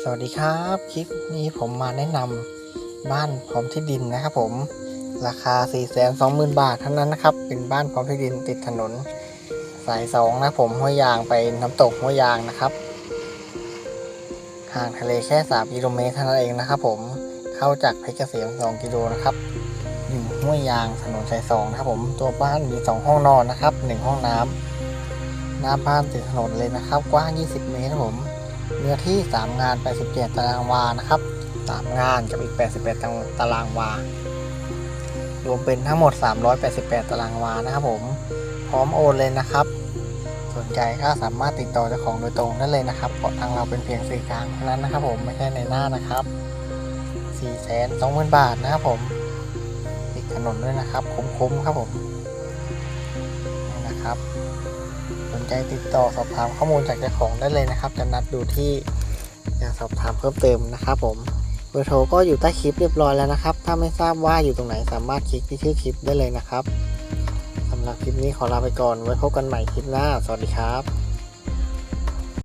สวัสดีครับ คลิปนี้ผมมาแนะนำบ้านพร้อมที่ดินนะครับผมราคา 4 2 0 0 0 0 บาทเท่านั้นนะครับ เป็นบ้านพร้อมที่ดินติดถนน สายสองนะผมห้วยยางไปน้ำตกห้วยยางนะครับห่างทะเลแค่ 3 กิโลเมตรเท่านั้นเองนะครับผมเข้าจากเพชรเกษม2กิโลนะครับอยู่ห้วยยางถนนสายสองนะครับผมตัวบ้านมี 2 ห้องนอนนะครับ 1 ห้องน้ำหน้าบ้านติดถนนเลยนะครับ กว้าง 20 เมตรครับผม เนื้อที่ 3 งาน 87 ตารางวา นะครับ 3 งานกับอีก88ตารางวา รวมเป็นทั้งหมด 388 ตารางวา นะครับผม พร้อมโอนเลยนะครับ สนใจก็สามารถติดต่อเจ้าของโดยตรงได้เลยนะครับ เพราะทางเราเป็นเพียงสื่อกลางเท่านั้นนะครับผม ไม่ใช่ในหน้านะครับ4 2 0 0 0 0 บาทนะครับผม ติดถนนด้วยนะครับ คุ้มๆครับผม นี่นะครับ สนใจติดต่อสอบถามข้อมูลจากเจ้าของได้เลยนะครับ จะนัดดูที่อยากสอบถามเพิ่มเติมนะครับผมเบอร์โทรก็อยู่ใต้คลิปเรียบร้อยแล้วนะครับ ถ้าไม่ทราบว่าอยู่ตรงไหนสามารถคลิกที่ชื่อคลิปได้เลยนะครับสำหรับคลิปนี้ขอลาไปก่อนไว้พบกันใหม่คลิปหน้า สวัสดีครับ